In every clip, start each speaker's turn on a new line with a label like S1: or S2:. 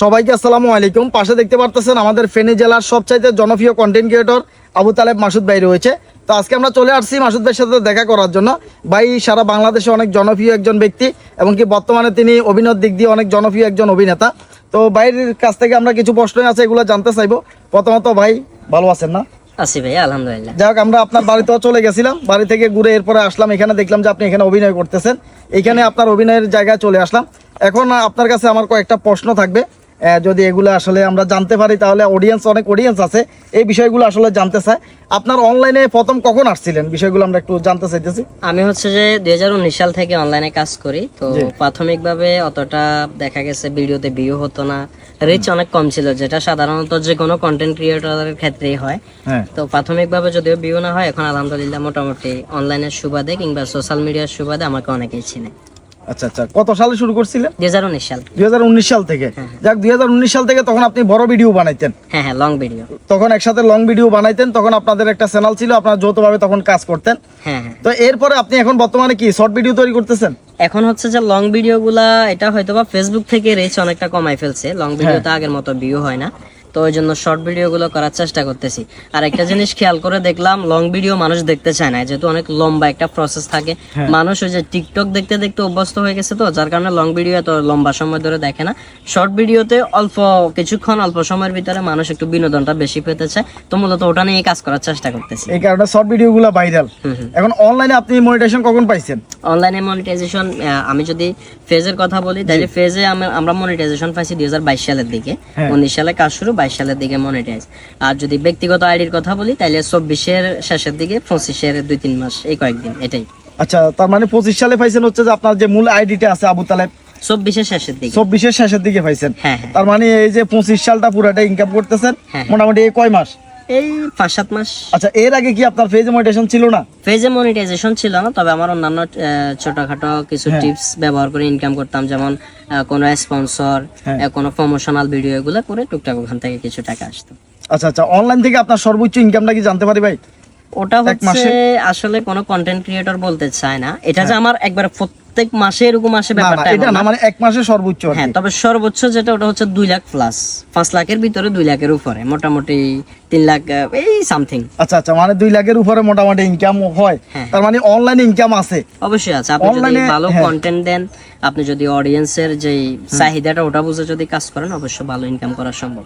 S1: সবাইকে আসসালামু আলাইকুম। পাশে দেখতে পারতেছেন আমাদের ফেনী জেলার সবচাইতে জনপ্রিয় কন্টেন্ট ক্রিয়েটর আবু তালেব মাসুদ ভাই রয়েছে। তো আজকে আমরা চলে আসছি মাসুদ ভাইয়ের সাথে দেখা করার জন্য। ভাই সারা বাংলাদেশে অনেক জনপ্রিয় একজন ব্যক্তি এবং কি বর্তমানে তিনি অভিনয়ের দিক দিয়ে অনেক জনপ্রিয় একজন অভিনেতা। তো ভাইয়ের কাছ থেকে আমরা কিছু প্রশ্ন আছে এগুলো জানতে চাইব। প্রথমত ভাই ভালো আছেন না?
S2: আছি ভাই আলহামদুলিল্লাহ।
S1: যাই হোক আমরা আপনার বাড়িতেও চলে গেছিলাম। বাড়ি থেকে ঘুরে এরপরে আসলাম এখানে দেখলাম যে আপনি এখানে অভিনয় করতেছেন। এখানে আপনার অভিনয়ের জায়গায় চলে আসলাম। এখন আপনার কাছে আমার কয়েকটা প্রশ্ন থাকবে। যদি এগুলো আসলে আমরা জানতে পারি তাহলে অডিয়েন্স অনেক অডিয়েন্স আছে। এই বিষয়গুলো আসলে জানতে চায়। আপনার অনলাইনে প্রথম কখন আসছিলেন? বিষয়গুলো আমরা একটু জানতে চাইতেছি।
S2: আমি হচ্ছে যে দুই সাল থেকে অনলাইনে কাজ করি তো প্রাথমিকভাবে অতটা দেখা গেছে ভিডিওতে ভিউ হতো না। রিচ অনেক কম ছিল যেটা সাধারণত যে কোনো কন্টেন্ট ক্রিয়েটরের ক্ষেত্রেই হয়।
S1: হ্যাঁ।
S2: তো প্রাথমিকভাবে যদিও ভিউ না হয় এখন আলহামদুলিল্লাহ মোটামুটি অনলাইনের সুবাদে কিংবা সোশ্যাল মিডিয়ার সুবাদে আমাকে অনেকেই চিনে।
S1: আচ্ছা আচ্ছা কত সালে শুরু করছিলেন?
S2: দুই সাল।
S1: দুই সাল থেকে। যাক দুই সাল থেকে তখন আপনি বড় ভিডিও বানাইতেন।
S2: হ্যাঁ হ্যাঁ লং ভিডিও
S1: তখন একসাথে লং ভিডিও বানাইতেন তখন আপনাদের একটা চ্যানেল ছিল আপনারা যৌথভাবে তখন কাজ করতেন।
S2: হ্যাঁ হ্যাঁ।
S1: তো এরপরে আপনি এখন বর্তমানে কি শর্ট ভিডিও তৈরি করতেছেন?
S2: এখন হচ্ছে যে লং ভিডিও গুলা এটা হয়তো বা ফেসবুক থেকে রিচ অনেকটা কমাই ফেলছে। লং ভিডিওতে আগের মতো ভিউ হয় না। তো ওই জন্য শর্ট ভিডিও গুলো করার চেষ্টা করতেছি। আর একটা জিনিস খেয়াল করে দেখলাম লং ভিডিও মানুষ দেখতে চায় না। যেহেতু অনেক লম্বা একটা প্রসেস থাকে মানুষ ওই যে টিকটক দেখতে দেখতে অভ্যস্ত হয়ে গেছে তো যার কারণে লং ভিডিও এত লম্বা সময় ধরে দেখে না। শর্ট ভিডিওতে অল্প কিছুক্ষণ অল্প সময়ের ভিতরে মানুষ একটু বিনোদনটা বেশি পেতে চায়। তো মূলত ওটা নিয়ে কাজ করার চেষ্টা করতেছি।
S1: এই কারণে শর্ট ভিডিও গুলো ভাইরাল। এখন অনলাইনে আপনি মনিটেশন কখন পাইছেন?
S2: অনলাইনে মনিটাইজেশন আমি যদি ফেজের কথা বলি তাহলে ফেজে আমরা মনিটাইজেশন পাইছি দুই হাজার বাইশ সালের দিকে।
S1: হ্যাঁ।
S2: উনিশ সালে কাজ শুরু বাইশ সালের দিকে মনিটাইজ আর যদি ব্যক্তিগত আইডির কথা বলি তাহলে চব্বিশের শেষের দিকে পঁচিশের দুই তিন মাস এই কয়েকদিন এটাই।
S1: আচ্ছা তার মানে পঁচিশ সালে পাইছেন হচ্ছে যে আপনার যে মূল আইডিটা আছে আবু তালেব?
S2: চব্বিশের শেষের দিকে।
S1: চব্বিশের শেষের দিকে পাইছেন।
S2: হ্যাঁ হ্যাঁ।
S1: তার মানে এই যে পঁচিশ সালটা পুরাটা ইনকাম করতেছেন।
S2: হ্যাঁ।
S1: মোটামুটি এই কয় মাস?
S2: এই পাঁচ সাত মাস।
S1: আচ্ছা এর আগে কি আপনার ফেজ মনিটেশন ছিল না?
S2: ফেজে মনিটাইজেশন ছিল না তবে আমার অন্যান্য ছোটখাটো কিছু
S1: হ্যাঁ।
S2: টিপস ব্যবহার করে ইনকাম করতাম যেমন কোনো স্পন্সর
S1: হ্যাঁ।
S2: কোনো প্রমোশনাল ভিডিও এগুলো করে টুকটাক ওখান থেকে কিছু টাকা আসতো।
S1: আচ্ছা আচ্ছা অনলাইন থেকে আপনার সর্বোচ্চ ইনকামটা কি জানতে পারি ভাই?
S2: ওটা হচ্ছে আসলে কোনো কন্টেন্ট ক্রিয়েটর বলতে চায় না। এটা যে আমার একবার প্রত্যেক মাসে এরকম আসে
S1: হ্যাঁ।
S2: ব্যাপারটা
S1: এটা না। মানে এক মাসে সর্বোচ্চ
S2: হ্যাঁ তবে সর্বোচ্চ যেটা ওটা হচ্ছে দুই লাখ প্লাস পাঁচ লাখের ভিতরে দুই লাখের উপরে মোটামুটি তিন লাখ এই সামথিং
S1: আচ্ছা আচ্ছা মানে দুই লাখের উপরে মোটামুটি ইনকাম হয়
S2: হ্যাঁ।
S1: তার মানে অনলাইন ইনকাম আছে
S2: অবশ্যই আছে আপনি যদি ভালো
S1: হ্যাঁ।
S2: কন্টেন্ট দেন আপনি যদি অডিয়েন্সের যে চাহিদাটা ওটা বুঝে যদি কাজ করেন অবশ্যই ভালো ইনকাম করা সম্ভব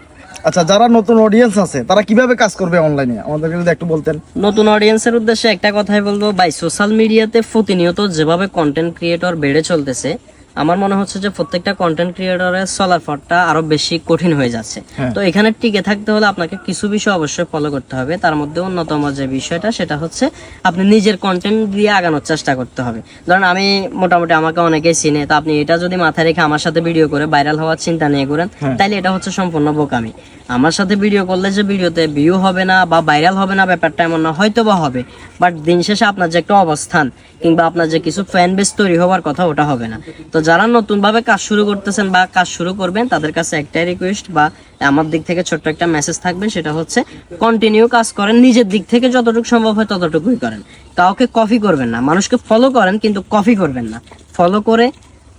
S1: আচ্ছা যারা নতুন অডিয়েন্স আছে, তারা কীভাবে কাজ করবে অনলাইনে আমাদেরকে যদি একটু বলতেন।
S2: নতুন অডিয়েন্সের উদ্দেশ্যে একটা কথাই বলব, ভাই সোশ্যাল মিডিয়াতে প্রতিনিয়ত যেভাবে কন্টেন্ট ক্রিয়েটর বেড়ে চলতেছে আমার মনে হচ্ছে যে প্রত্যেকটা কন্টেন্ট ক্রিয়েটরের চলার পথটা আরও বেশি কঠিন হয়ে যাচ্ছে।
S1: হ্যাঁ।
S2: তো এখানে টিকে থাকতে হলে আপনাকে কিছু বিষয় অবশ্যই ফলো করতে হবে। তার মধ্যে অন্যতম যে বিষয়টা সেটা হচ্ছে আপনি নিজের কন্টেন্ট দিয়ে আগানোর চেষ্টা করতে হবে। ধরেন আমি মোটামুটি আমাকে অনেকেই চিনে তো আপনি এটা যদি মাথায় রেখে আমার সাথে ভিডিও করে ভাইরাল হওয়ার চিন্তা নিয়ে করেন
S1: তাহলে
S2: তাইলে এটা হচ্ছে সম্পূর্ণ বোকামি। আমার সাথে ভিডিও করলে যে ভিডিওতে ভিউ হবে না বা ভাইরাল হবে না, ব্যাপারটা এমন না হয়তো বা হবে। বাট দিন শেষে আপনার যে একটা অবস্থান কিংবা আপনার যে কিছু ফ্যান বেস তৈরি হওয়ার কথা, ওটা হবে না। তো যারা নতুনভাবে কাজ শুরু করতেছেন বা কাজ শুরু করবেন, তাদের কাছে একটাই রিকোয়েস্ট বা আমার দিক থেকে ছোট্ট একটা মেসেজ থাকবে, সেটা হচ্ছে কন্টিনিউ কাজ করেন, নিজের দিক থেকে যতটুকু সম্ভব হয় ততটুকুই করেন। কাউকে কপি করবেন না। মানুষকে ফলো করেন, কিন্তু কপি করবেন না। ফলো করে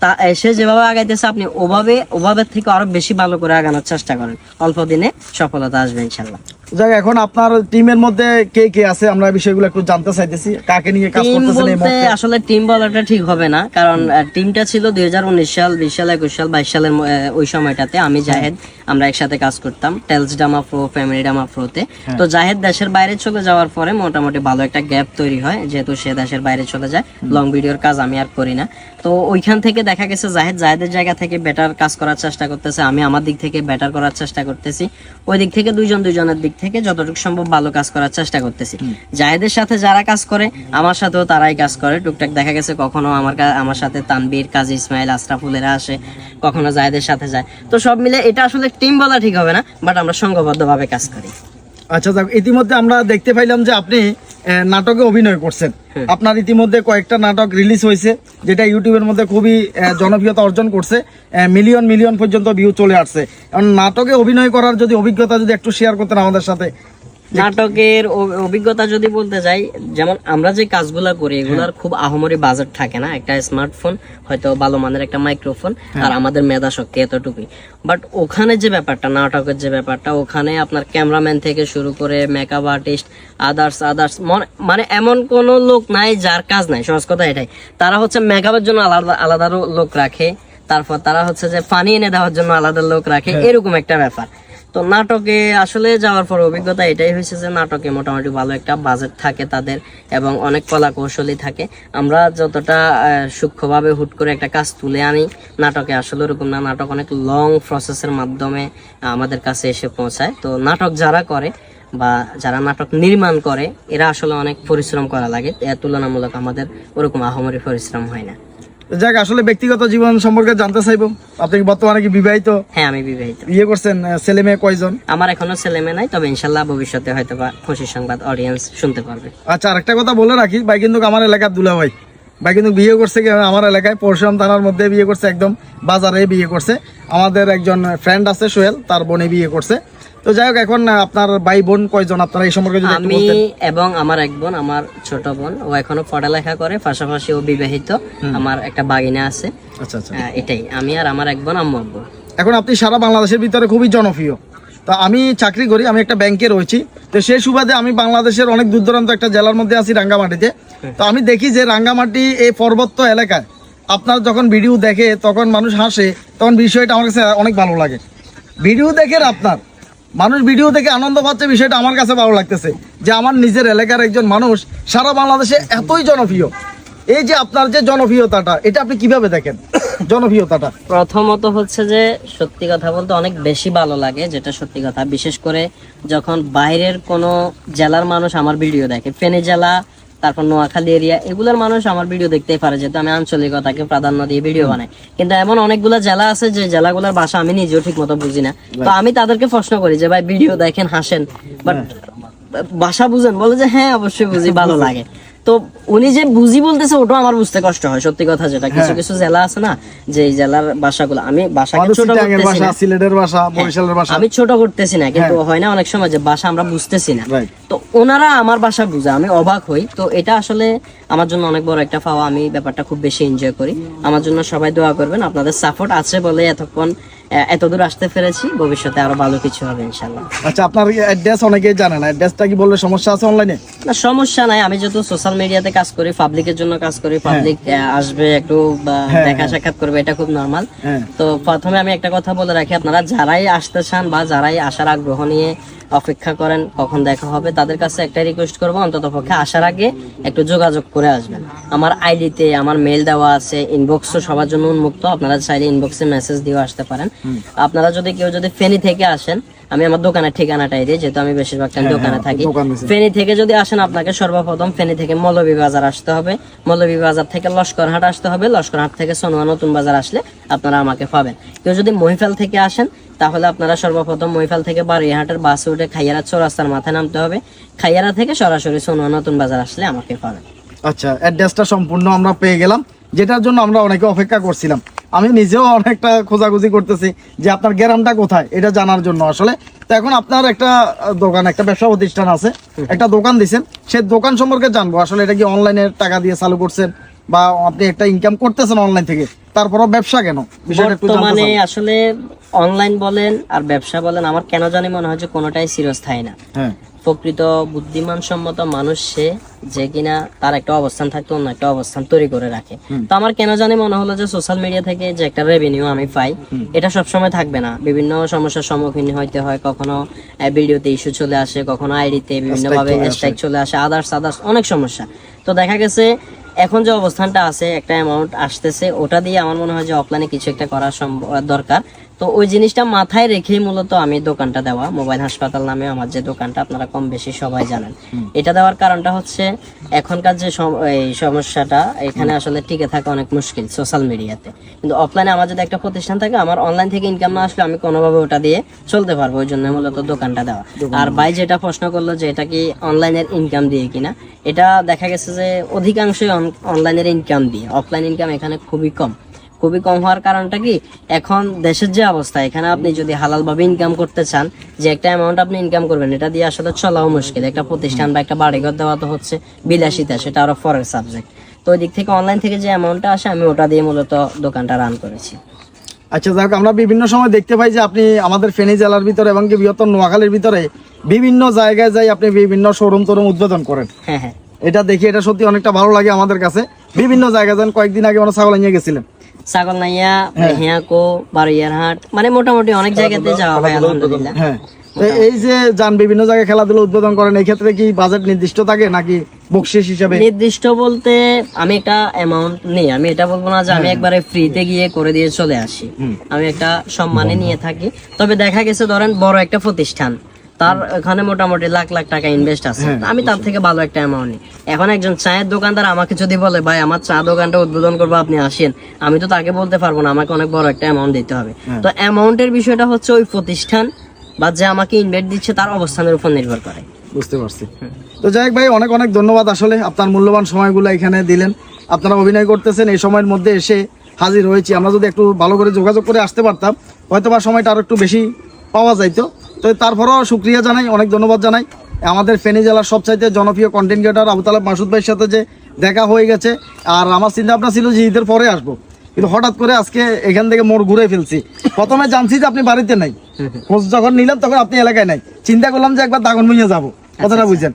S2: তা সে যেভাবে আগাইতেছে আপনি ওভাবে ওভাবে থেকে আরও বেশি ভালো করে আগানোর চেষ্টা করেন। অল্প দিনে সফলতা আসবে ইনশাল্লাহ।
S1: যাক এখন আপনার টিমের মধ্যে কে কে আছে? আমরা বিষয়গুলো একটু জানতে চাইতেছি। কাকে নিয়ে কাজ করতেছেন এই মুহূর্তে?
S2: আসলে টিম বলাটা ঠিক হবে না কারণ টিমটা ছিল দুই হাজার উনিশ সাল বিশ সাল একুশ সাল বাইশ সালের ম- আহ, ওই সময়টাতে আমি জাহেদ। আমরা একসাথে কাজ করতাম। টেলস ডামা প্রো ফ্যামিলি ডামা প্রোতে তো। জাহেদ দেশের বাইরে চলে যাওয়ার পরে মোটামুটি ভালো একটা গ্যাপ তৈরি হয় যেহেতু সে দেশের বাইরে চলে যায়। লং ভিডিওর কাজ আমি আর করি না। তো ওইখান থেকে দেখা গেছে জাহেদ জাহেদের জায়গা থেকে বেটার কাজ করার চেষ্টা করতেছে আমি আমার দিক থেকে বেটার করার চেষ্টা করতেছি। ওই দিক থেকে দুইজন দুইজনের দিক থেকে যতটুকু সম্ভব ভালো কাজ করার চেষ্টা করতেছি। জাহেদের সাথে যারা কাজ করে আমার সাথেও তারাই কাজ করে। টুকটাক দেখা গেছে কখনো আমার আমার সাথে তানবীর কাজী ইসমাইল আশরাফুলেরা আসে কখনো জাহেদের সাথে যায়। তো সব মিলে এটা আসলে টিম বলা ঠিক হবে না বাট আমরা সংঘবদ্ধ ভাবে কাজ করি।
S1: আচ্ছা যাক ইতিমধ্যে আমরা দেখতে পাইলাম যে আপনি নাটকে অভিনয় করছেন। আপনার ইতিমধ্যে কয়েকটা নাটক রিলিজ হয়েছে যেটা ইউটিউবের মধ্যে খুবই জনপ্রিয়তা অর্জন করছে। মিলিয়ন মিলিয়ন পর্যন্ত ভিউ চলে আসছে। এখন নাটকে অভিনয় করার যদি অভিজ্ঞতা যদি একটু শেয়ার করতেন আমাদের সাথে।
S2: নাটকের অভিজ্ঞতা যদি বলতে যাই যেমন আমরা যে কাজগুলা করি এগুলার খুব আহমরি বাজেট থাকে না একটা স্মার্টফোন হয়তো ভালো মানের একটা মাইক্রোফোন আর আমাদের মেধা শক্তি এতটুকুই। বাট ওখানে যে ব্যাপারটা নাটকের যে ব্যাপারটা ওখানে আপনার ক্যামেরাম্যান থেকে শুরু করে মেকআপ আর্টিস্ট আদার্স আদার্স মানে এমন কোন লোক নাই যার কাজ নাই সহজ কথা এটাই। তারা হচ্ছে মেকআপের জন্য আলাদা আলাদা লোক রাখে তারপর তারা হচ্ছে যে পানি এনে দেওয়ার জন্য আলাদা লোক রাখে এরকম একটা ব্যাপার। তো নাটকে আসলে যাওয়ার পর অভিজ্ঞতা এটাই হয়েছে যে নাটকে মোটামুটি ভালো একটা বাজেট থাকে তাদের এবং অনেক কলা কৌশলী থাকে। আমরা যতটা সূক্ষ্মভাবে হুট করে একটা কাজ তুলে আনি নাটকে, আসলে ওরকম না। নাটক অনেক লং প্রসেসের মাধ্যমে আমাদের কাছে এসে পৌঁছায়। তো নাটক যারা করে বা যারা নাটক নির্মাণ করে, এরা আসলে অনেক পরিশ্রম করা লাগে। তুলনামূলক আমাদের ওরকম আহমরি পরিশ্রম হয় না।
S1: যাক আসলে ব্যক্তিগত জীবন সম্পর্কে জানতে চাইব। আপনি কি বর্তমানে কি বিবাহিত?
S2: হ্যাঁ আমি বিবাহিত।
S1: বিয়ে করছেন ছেলে মেয়ে কয়জন?
S2: আমার এখনও ছেলে মেয়ে নাই তবে ইনশাল্লাহ ভবিষ্যতে হয়তো বা খুশি সংবাদ অডিয়েন্স শুনতে পারবে।
S1: আচ্ছা আরেকটা কথা বলে রাখি ভাই কিন্তু আমার এলাকার দুলা ভাই ভাই কিন্তু বিয়ে করছে কি আমার এলাকায় পরশুরাম থানার মধ্যে বিয়ে করছে একদম বাজারে বিয়ে করছে। আমাদের একজন ফ্রেন্ড আছে সোহেল তার বোনে বিয়ে করছে। তো যাই হোক এখন আপনার ভাই বোন কয়জন? আপনারা এই সম্পর্কে যদি
S2: আমি এবং আমার এক বোন আমার ছোট বোন ও এখনও পড়ালেখা করে পাশাপাশি ও বিবাহিত। আমার একটা বাগিনা আছে।
S1: আচ্ছা আচ্ছা।
S2: এটাই। আমি আর আমার এক বোন আম্মু আব্বু।
S1: এখন আপনি সারা বাংলাদেশের ভিতরে খুবই জনপ্রিয়। তো আমি চাকরি করি আমি একটা ব্যাংকে রয়েছি। তো সেই সুবাদে আমি বাংলাদেশের অনেক দূর দূরান্ত একটা জেলার মধ্যে আছি রাঙ্গামাটিতে। তো আমি দেখি যে রাঙ্গামাটি এই পর্বত্য এলাকায় আপনার যখন ভিডিও দেখে তখন মানুষ হাসে তখন বিষয়টা আমার কাছে অনেক ভালো লাগে। ভিডিও দেখে আপনার মানুষ ভিডিও থেকে আনন্দ পাচ্ছে বিষয়টা আমার কাছে ভালো লাগতেছে যে আমার নিজের এলাকার একজন মানুষ সারা বাংলাদেশে এতই জনপ্রিয়। এই যে আপনার যে জনপ্রিয়তাটা, এটা আপনি কীভাবে দেখেন? জনপ্রিয়তাটা।
S2: প্রথমত হচ্ছে যে সত্যি কথা বলতে অনেক বেশি ভালো লাগে যেটা সত্যি কথা। বিশেষ করে যখন বাইরের কোনো জেলার মানুষ আমার ভিডিও দেখে, ফেনী জেলা তারপর নোয়াখালী এরিয়া এগুলোর মানুষ আমার ভিডিও দেখতেই পারে যেহেতু আমি আঞ্চলিকতাকে প্রাধান্য দিয়ে ভিডিও বানাই। কিন্তু এমন অনেকগুলো জেলা আছে যে জেলাগুলোর ভাষা আমি নিজেও ঠিক মতো বুঝি না। তো আমি তাদেরকে প্রশ্ন করি যে ভাই ভিডিও দেখেন হাসেন। বাট ভাষা বুঝেন বলে যে হ্যাঁ অবশ্যই বুঝি ভালো লাগে। তো উনি যে বুঝি বলতেছে ওটাও আমার বুঝতে কষ্ট হয়। সত্যি কথা যেটা কিছু কিছু জেলা আছে না যে এই জেলার ভাষাগুলো আমি ভাষাকে ছোট করতেছি না।
S1: সিলেটের ভাষা বরিশালের ভাষা।
S2: আমি ছোট করতেছি না কিন্তু হয়। না অনেক সময় যে ভাষা আমরা বুঝতেছি না। তো ওনারা আমার ভাষা বুঝে আমি অবাক হই। তো এটা আসলে আমার জন্য অনেক বড় একটা পাওয়া আমি ব্যাপারটা খুব বেশি এনজয় করি। আমার জন্য সবাই দোয়া করবেন আপনাদের সাপোর্ট আছে বলে এতক্ষণ এতদূর আসতে পেরেছি। ভবিষ্যতে আরও ভালো কিছু হবে ইনশাল্লাহ
S1: আচ্ছা আপনার অ্যাড্রেস অনেকেই জানে না। অ্যাড্রেসটা কি বললে সমস্যা আছে অনলাইনে
S2: না সমস্যা নাই। আমি যেহেতু সোশ্যাল মিডিয়াতে কাজ করি পাবলিকের জন্য কাজ করি পাবলিক আসবে একটু
S1: হ্যাঁ,
S2: দেখা সাক্ষাৎ করবে এটা খুব নর্মাল
S1: হ্যাঁ।
S2: তো প্রথমে আমি একটা কথা বলে রাখি আপনারা যারাই আসতে চান বা যারাই আসার আগ্রহ নিয়ে অপেক্ষা করেন কখন দেখা হবে তাদের কাছে একটা রিকোয়েস্ট করব অন্তত পক্ষে আসার আগে একটু যোগাযোগ করে আসবেন। আমার আইডিতে আমার মেল দেওয়া আছে ইনবক্সও সবার জন্য উন্মুক্ত আপনারা চাইলে ইনবক্সে মেসেজ দিয়ে আসতে পারেন। আপনারা যদি কেউ যদি ফেনী থেকে আসেন আমি আমার দোকানের ঠিকানাটাই দিই যেহেতু আমি বেশিরভাগ টাইম
S1: হ্যাঁ,
S2: দোকানে
S1: হ্যাঁ,
S2: থাকি।
S1: দোকান দিয়েছেন।
S2: ফেনী থেকে যদি আসেন আপনাকে সর্বপ্রথম ফেনী থেকে মৌলবী বাজার আসতে হবে। মৌলবী বাজার থেকে লস্করহাট আসতে হবে। লস্করহাট থেকে সোনোয়া নতুন বাজার আসলে আপনারা আমাকে পাবেন। কেউ যদি মহিফাল থেকে আসেন তাহলে আপনারা সর্বপ্রথম মহিফাল থেকে বারুইহাটের বাসে উঠে খাইয়ারা চৌরাস্তার মাথায় নামতে হবে। খাইয়ারা থেকে সরাসরি সোনোয়া নতুন বাজার আসলে আমাকে পাবেন।
S1: আচ্ছা অ্যাড্রেসটা সম্পূর্ণ আমরা পেয়ে গেলাম যেটার জন্য আমরা অনেকে অপেক্ষা করছিলাম। আমি নিজেও অনেকটা খোঁজাখুঁজি করতেছি যে আপনার গ্রামটা কোথায়, এটা জানার জন্য আসলে। তো এখন আপনার একটা দোকান, একটা ব্যবসা প্রতিষ্ঠান আছে। একটা দোকান দিছেন। সে দোকান সম্পর্কে জানব। আসলে এটা কি অনলাইনে টাকা দিয়ে চালু করছেন? বা আপনি একটা ইনকাম করতেছেন অনলাইন থেকে তারপরও ব্যবসা কেন?
S2: বর্তমানে আসলে অনলাইন বলেন আর ব্যবসা বলেন আমার কেন জানি মনে হয় যে কোনোটাই চিরস্থায়ী না।
S1: হ্যাঁ।
S2: প্রকৃত বুদ্ধিমান সম্মত মানুষ সে যে কিনা তার একটা অবস্থান থাকতো অন্য একটা অবস্থান তৈরি করে রাখে। তো আমার কেন জানি মনে হলো যে সোশ্যাল মিডিয়া থেকে যে একটা রেভিনিউ আমি পাই এটা সবসময় থাকবে না। বিভিন্ন সমস্যার সম্মুখীন হইতে হয় কখনো ভিডিওতে ইস্যু চলে আসে কখনো আইডিতে বিভিন্ন ভাবে
S1: চলে আসে।
S2: স্ট্রাইক চলে আসে আদার্স আদার্স অনেক সমস্যা। তো দেখা গেছে এখন যে অবস্থানটা আছে, একটা অ্যামাউন্ট আসতেছে, ওটা দিয়ে আমার মনে হয় যে অফলাইনে কিছু একটা করা সম্ভব দরকার। তো ওই জিনিসটা মাথায় রেখেই মূলত আমি দোকানটা দেওয়া। মোবাইল হাসপাতাল নামে আমার যে দোকানটা আপনারা কম বেশি সবাই জানেন। এটা দেওয়ার কারণটা হচ্ছে এখনকার যে এই সমস্যাটা এখানে আসলে টিকে থাকা অনেক মুশকিল সোশ্যাল মিডিয়াতে কিন্তু অফলাইনে আমার যদি একটা প্রতিষ্ঠান থাকে আমার অনলাইন থেকে ইনকাম না আসলে আমি কোনোভাবে ওটা দিয়ে চলতে পারব ওই জন্য মূলত দোকানটা দেওয়া। আর ভাই যেটা প্রশ্ন করল যে এটা কি অনলাইনের ইনকাম দিয়ে কিনা এটা দেখা গেছে যে অধিকাংশই অনলাইনের ইনকাম দিয়ে। অফলাইন ইনকাম এখানে খুবই কম। খুবই কম হওয়ার কারণটা কি? এখন দেশের যে অবস্থা এখানে আপনি যদি হালাল ভাবে ইনকাম করতে চান যে একটা অ্যামাউন্ট আপনি ইনকাম করবেন এটা দিয়ে আসলে চলাও মুশকিল। একটা প্রতিষ্ঠান বা একটা বাড়িঘর দেওয়া তো হচ্ছে বিলাসিতা সেটা আরও পরের সাবজেক্ট তো ওই দিক থেকে অনলাইন থেকে যে অ্যামাউন্টটা আসে আমি ওটা দিয়ে মূলত দোকানটা রান করেছি।
S1: আচ্ছা যাক আমরা বিভিন্ন সময় দেখতে পাই যে আপনি আমাদের ফেনী জেলার ভিতরে এবং কি বৃহত্তর নোয়াখালীর ভিতরে বিভিন্ন জায়গায় যাই আপনি বিভিন্ন শোরুম টোরুম উদ্বোধন করেন।
S2: হ্যাঁ হ্যাঁ।
S1: এটা দেখি এটা সত্যি অনেকটা ভালো লাগে আমাদের কাছে। বিভিন্ন জায়গায় যান কয়েকদিন আগে আমরা ছাগল নিয়ে গেছিলেন
S2: ছাগল নাইয়া হিয়াকো বারুইয়ারহাট মানে মোটামুটি অনেক জায়গাতে যাওয়া হয় আলহামদুলিল্লাহ।
S1: হ্যাঁ। এই যে যান বিভিন্ন জায়গায় খেলাধুলা উদ্বোধন করেন এই ক্ষেত্রে কি বাজেট নির্দিষ্ট থাকে নাকি বকশিস হিসাবে?
S2: নির্দিষ্ট বলতে আমি একটা অ্যামাউন্ট নেই। আমি এটা বলব না যে আমি একবারে ফ্রিতে গিয়ে করে দিয়ে চলে আসি। আমি একটা সম্মানে নিয়ে থাকি। তবে দেখা গেছে ধরেন বড় একটা প্রতিষ্ঠান। তার এখানে মোটামুটি লাখ লাখ টাকা ইনভেস্ট আছে। আমি তার থেকে ভালো একটা অ্যামাউন্ট নিই। এখন একজন চায়ের দোকানদার আমাকে যদি বলে ভাই আমার চা দোকানটা উদ্বোধন করব আপনি আসেন। আমি তো তাকে বলতে পারব না আমাকে অনেক বড় একটা অ্যামাউন্ট দিতে হবে। তো অ্যামাউন্টের বিষয়টা হচ্ছে ওই প্রতিষ্ঠান বা যে আমাকে ইনভেস্ট দিচ্ছে তার অবস্থানের উপর নির্ভর করে।
S1: বুঝতে পারছি। তো যাই হোক ভাই অনেক অনেক ধন্যবাদ আসলে আপনার মূল্যবান সময়গুলো এখানে দিলেন। আপনারা অভিনয় করতেছেন এই সময়ের মধ্যে এসে হাজির হয়েছি। আমরা যদি একটু ভালো করে যোগাযোগ করে আসতে পারতাম হয়তো বা সময়টা আরও একটু বেশি পাওয়া যাইতো। তো তারপরেও শুক্রিয়া জানাই অনেক ধন্যবাদ জানাই। আমাদের ফেনী জেলার সবচাইতে জনপ্রিয় কন্টেন্ট ক্রিয়েটার আবু তালেব মাসুদ ভাইয়ের সাথে যে দেখা হয়ে গেছে আর আমার চিন্তা ভাবনা ছিল যে ঈদের পরে আসব। কিন্তু হঠাৎ করে আজকে এখান থেকে মোড় ঘুরে ফেলছি। প্রথমে জানছি যে আপনি বাড়িতে নাই। খোঁজ যখন নিলাম তখন আপনি এলাকায় নাই। চিন্তা করলাম যে একবার দাগন মুইয়ে যাব। কথাটা বুঝছেন?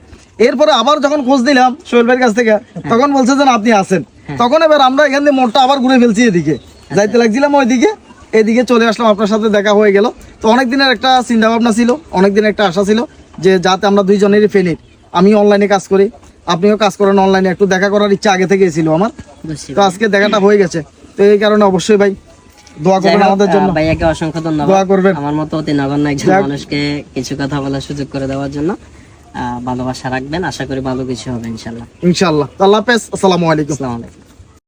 S1: এরপরে আবার যখন খোঁজ দিলাম সোহেল ভাইয়ের কাছ থেকে তখন বলছে যে আপনি আছেন তখন এবার আমরা এখান থেকে মোড়টা আবার ঘুরে ফেলছি এদিকে। যাইতে লাগছিলাম ওইদিকে। এদিকে চলে আসলাম আপনার সাথে দেখা হয়ে গেল। তো অনেক দিনের একটা চিন্তা ভাবনা ছিল অনেক দিনের একটা আশা ছিল যে যাতে আমরা দুইজনেরই ফেনির আমি অনলাইনে কাজ করি আপনিও কাজ করেন অনলাইনে একটু দেখা করার ইচ্ছা আগে থেকেই ছিল আমার। তো আজকে দেখাটা হয়ে গেছে। তো এই কারণে অবশ্যই ভাই দোয়া করবেন আমাদের জন্য।
S2: ভাইয়াকে অসংখ্য ধন্যবাদ।
S1: দোয়া করবেন।
S2: আমার মতো অতি নগণ্য একজন মানুষকে কিছু কথা বলার সুযোগ করে দেওয়ার জন্য ভালোবাসা রাখবেন। আশা করি ভালো কিছু হবে ইনশাল্লাহ।
S1: ইনশাআল্লাহ আল্লাহ হাফেজ। আসসালামু আলাইকুম।
S2: আসসালামু আলাইকুম।